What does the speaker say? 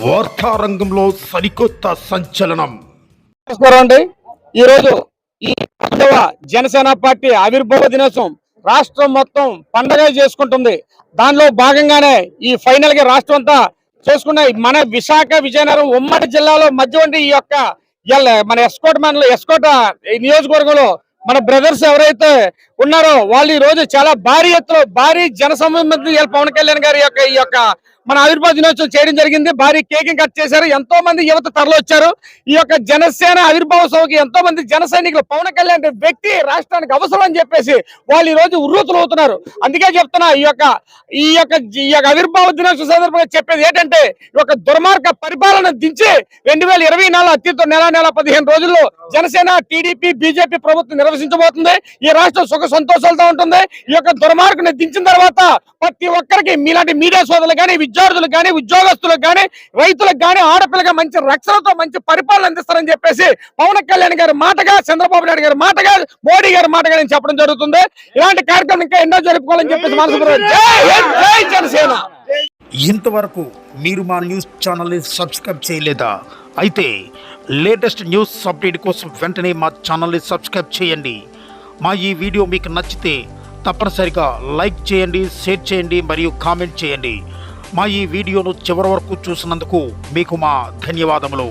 వార్తారంగంలో సరికొత్త సంచలనం. నమస్కారం అండి ఈరోజు ఈ జనసేన పార్టీ ఆవిర్భావ దినోత్సవం రాష్ట్రం మొత్తం పండగ చేసుకుంటుంది. దానిలో భాగంగానే ఈ ఫైనల్గా రాష్ట్రం అంతా చేసుకున్న మన విశాఖ విజయనగరం ఉమ్మడి జిల్లాలో మధ్య ఉండి ఈ యొక్క ఎల్- మన ఎస్కోట్ మండలం ఎస్కోట ఈ నియోజకవర్గంలో మన బ్రదర్స్ ఎవరైతే ఉన్నారో. వాళ్ళు ఈ రోజు చాలా భారీ ఎత్తులో భారీ జనసమూహం పవన్ కళ్యాణ్ గారి యొక్క ఈ యొక్క మన ఆవిర్భావ దినోత్సవం చేయడం జరిగింది. భారీ కేకింగ్ కట్ చేశారు. ఎంతో మంది యువత తరలి వచ్చారు. ఈ యొక్క జనసేన ఆవిర్భావ సభకి ఎంతో మంది జన సైనికులు పవన్ కళ్యాణ్ వ్యక్తి రాష్ట్రానికి అవసరం అని చెప్పేసి వాళ్ళు ఈ రోజు ఉర్రూతులు అవుతున్నారు. అందుకే చెప్తున్నా ఈ యొక్క ఈ యొక్క ఈ యొక్క ఆవిర్భావ దినోత్సవం సందర్భంగా చెప్పేది ఏంటంటే ఈ యొక్క దుర్మార్గ పరిపాలన దించి రెండు వేల ఇరవై నాలుగు అత్యంత నెల నెల పదిహేను రోజుల్లో జనసేన టీడీపీ బీజేపీ ప్రభుత్వం నిర్వహించబోతుంది. ఈ రాష్ట్రం సుఖ సంతోషాలతో ఉంటుంది ఈ యొక్క దుర్మార్గుని దించిన తర్వాత ప్రతి ఒక్కరికి మీలాంటి మీడియా సోదరులు కానీ విద్యార్థులకు కానీ ఉద్యోగస్తులకు కానీ రైతులకు కానీ ఆడపిల్లగా మంచి రక్షణతో మంచి పరిపాలన అందిస్తారని చెప్పేసి పవన్ కళ్యాణ్ గారి మాటగా చంద్రబాబు నాయుడు గారి మాటగా మోడీ గారి మాటగా నేను చెప్పడం జరుగుతుంది. ఇలాంటి కార్యక్రమం ఇంకా ఎన్నో జరుపుకోవాలని చెప్పేసి మనసు జై హింద్, జై జనసేన! ఇంతవరకు మీరు మా న్యూస్ ఛానల్ని సబ్స్క్రైబ్ చేయలేదా? అయితే లేటెస్ట్ న్యూస్ అప్డేట్ కోసం వెంటనే మా ఛానల్ని సబ్స్క్రైబ్ చేయండి. మా ఈ వీడియో మీకు నచ్చితే తప్పనిసరిగా లైక్ చేయండి షేర్ చేయండి మరియు కామెంట్ చేయండి. మా ఈ వీడియోను చివరి వరకు చూసినందుకు మీకు మా ధన్యవాదములు.